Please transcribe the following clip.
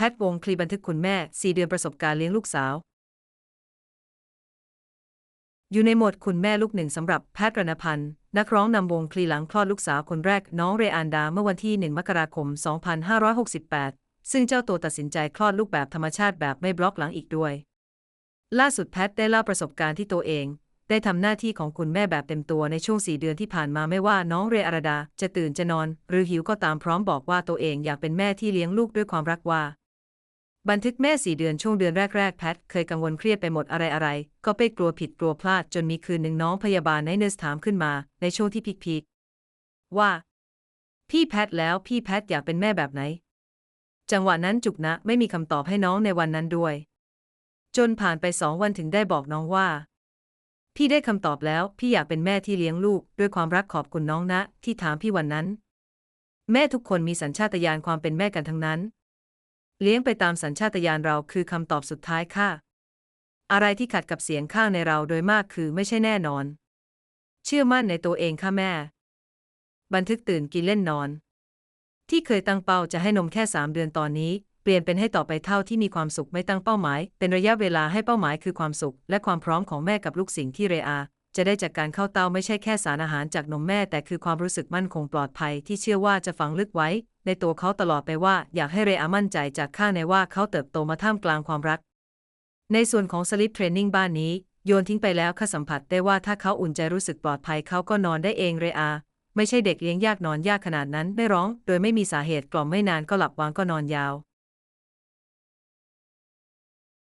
พทวงคลีบันทึกคุณแม่ 4 เดือนประสบการณ์เลี้ยงลูกสาว อยู่ในโหมดคุณแม่ลูกหนึ่งสำหรับแพทย์รณพันธ์ นักร้องนำวงคลีหลังคลอดลูกสาวคนแรกน้องเรอันดาเมื่อวันที่ 1 มกราคม 2568 ซึ่งเจ้าตัวตัดสินใจคลอดลูกแบบธรรมชาติแบบไม่บล็อกหลังอีกด้วย ล่าสุดแพทย์ได้เล่าประสบการณ์ที่ตัวเอง ได้ทำหน้าที่ของคุณแม่แบบเต็มตัวในช่วง 4 เดือนที่ผ่านมาไม่ว่าน้องเรอาราดา จะตื่นจะนอน หรือหิวก็ตามพร้อมบอกว่าตัวเองอยากเป็นแม่ที่เลี้ยงลูกด้วยความรักว่า บันทึกแม่สี่เดือนช่วงเดือนแรก ๆ แพท เคยกังวลเครียดไปหมดอะไรๆ ก็ไปกลัวผิดกลัวพลาดจนมีคืนหนึ่งน้องพยาบาลในเนสถามขึ้นมาในช่วงที่พีคๆว่า พี่แพทแล้วพี่แพทอยากเป็นแม่แบบไหน จังหวะนั้นจุกนะไม่มีคำตอบให้น้องในวันนั้นด้วย จนผ่านไปสองวันถึงได้บอกน้องว่า พี่ได้คำตอบแล้วพี่อยากเป็นแม่ที่เลี้ยงลูก ด้วยความรักขอบคุณน้องนะ ที่ถามพี่วันนั้น แม่ทุกคนมีสัญชาตญาณความเป็นแม่กันทั้งนั้น เลี้ยงไปตามสัญชาตญาณเราคือคำตอบสุดท้ายค่ะ อะไรที่ขัดกับเสียงข้างในเราโดยมากคือไม่ใช่แน่นอน เชื่อมั่นในตัวเองค่ะแม่ บันทึกตื่นกินเล่นนอน ที่เคยตั้งเป้าจะให้นมแค่ 3 เดือนตอนนี้ เปลี่ยนเป็นให้ต่อไปเท่าที่มีความสุขไม่ตั้งเป้าหมาย เป็นระยะเวลาให้เป้าหมายคือความสุข และความพร้อมของแม่กับลูกสิ่งที่เรอา จะได้จากการเข้าเตาไม่ใช่แค่สารอาหารจากนมแม่ แต่คือความรู้สึกมั่นคงปลอดภัยที่เชื่อว่าจะฝังลึกไว้ ในตัวเขาตลอดไปว่าอยากให้เรอามั่นใจจากข้างในว่าเขาเติบโตมาท่ามกลางความรัก ในส่วนของ Sleep Training บ้านนี้ โยนทิ้งไปแล้วข้าสัมผัสได้ว่าถ้าเขาอุ่นใจรู้สึกปลอดภัยเขาก็นอนได้เองเรอา ไม่ใช่เด็กเลี้ยงยากนอนยากขนาดนั้นไม่ร้อง โดยไม่มีสาเหตุกล่อมไม่นานก็หลับวางก็นอนยาว